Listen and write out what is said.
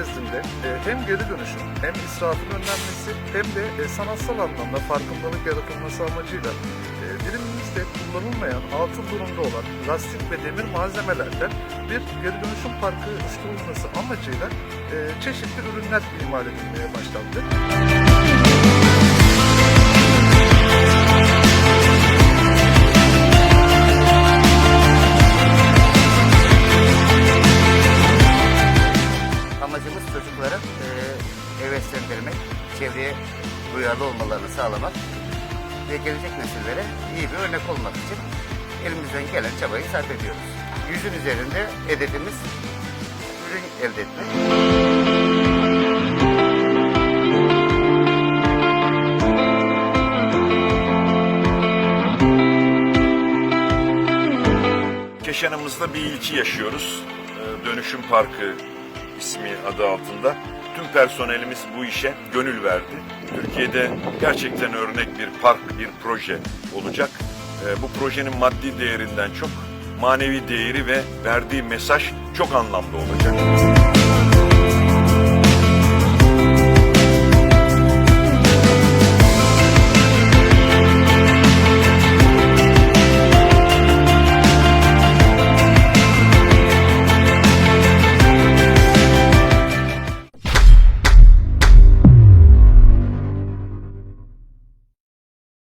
nezdinde e, hem geri dönüşüm hem israfın önlenmesi hem de e, sanatsal anlamda farkındalık yaratılması amacıyla e, birimimizde kullanılmayan altın durumda olan lastik ve demir malzemelerden bir geri dönüşüm parkı oluşturulması amacıyla çeşitli ürünler imal edilmeye başlandı. Amacımız çocuklara e, heveslendirmek, çevreye duyarlı olmalarını sağlamak ve gelecek nesillere iyi bir örnek olmak için elimizden gelen çabayı sarf ediyoruz. Yüzün üzerinde hedefimiz ürün elde etmek. Keşanımızda bir ilki yaşıyoruz. Ee, Dönüşüm Parkı ismi adı altında. Tüm personelimiz bu işe gönül verdi. Türkiye'de gerçekten örnek bir park, bir proje olacak. Ee, Bu projenin maddi değerinden çok manevi değeri ve verdiği mesaj çok anlamlı olacak.